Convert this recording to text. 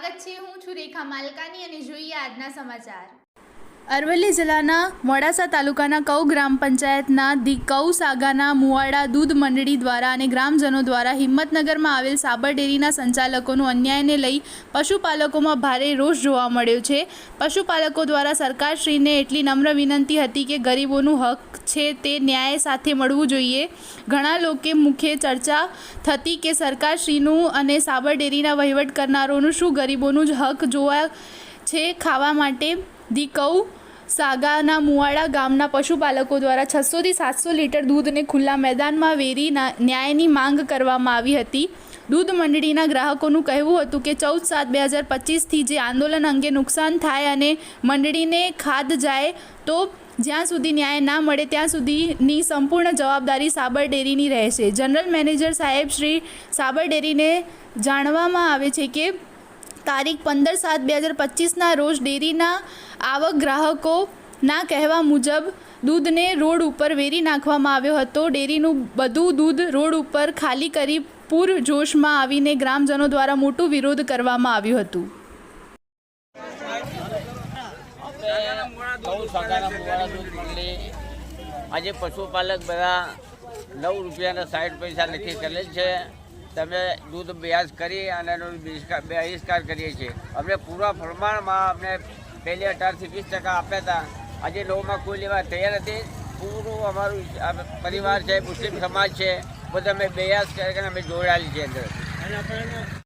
સ્વાગત છે. હું છું રેખા માલકાની અને જોઈએ આજના સમાચાર. અરવલ્લી જિલ્લાના મોડાસા તાલુકાના કૌ ગ્રામ પંચાયતના ધી કૌ સાગાના મુવાડા દૂધ મંડળી દ્વારા અને ગ્રામજનો દ્વારા હિંમતનગરમાં આવેલ સાબર ડેરીના સંચાલકોનું અન્યાયને લઈ પશુપાલકોમાં ભારે રોષ જોવા મળ્યો છે. પશુપાલકો દ્વારા સરકારશ્રીને એટલી નમ્ર વિનંતી હતી કે ગરીબોનું હક છે તે ન્યાય સાથે મળવું જોઈએ. ઘણા લોકો મુખ્ય ચર્ચા થતી કે સરકારશ્રીનું અને સાબર ડેરીના વહીવટ કરનારોનું શું ગરીબોનું જ હક જોવા છે ખાવા માટે? ધી કઉ સાગાના મુવાડા ગામના પશુપાલકો દ્વારા છસોથી સાતસો લીટર દૂધને ખુલ્લા મેદાનમાં વેરી ન્યાયની માંગ કરવામાં આવી હતી. દૂધ મંડળીના ગ્રાહકોનું કહેવું હતું કે, ચૌદ સાત બે હજાર પચીસથી જે આંદોલન અંગે નુકસાન થાય અને મંડળીને ખાદ જાય, તો જ્યાં સુધી ન્યાય ના મળે ત્યાં સુધીની સંપૂર્ણ જવાબદારી સાબર ડેરીની રહેશે. જનરલ મેનેજર સાહેબ શ્રી સાબર ડેરીને જાણવામાં આવે છે કે તારીખ પંદર સાત બે હજાર પચીસના રોજ ડેરીના આવક ગ્રાહકોના કહેવા મુજબ દૂધને રોડ ઉપર વેરી નાખવામાં આવ્યો હતો. ડેરીનું બધું દૂધ રોડ ઉપર ખાલી કરી પૂર જોશમાં આવીને ગ્રામજનો દ્વારા મોટું વિરોધ કરવામાં આવ્યું હતું. આજે પશુપાલક બધા નવ રૂપિયાના સાઠ પૈસા નક્કી કરેલ છે. તમે દૂધ બ્યાજ કરી અને એનો બહિષ્કાર કરીએ છીએ. અમને પૂરા પ્રમાણમાં અમને પહેલી અઢારથી વીસ ટકા આપ્યા હતા. આજે નવમાં કોઈ લેવા તૈયાર નથી. પૂરું અમારું પરિવાર છે, મુસ્લિમ સમાજ છે. બધા અમે બેયાસ કરીને અમે જોડાયેલી છે અંદર.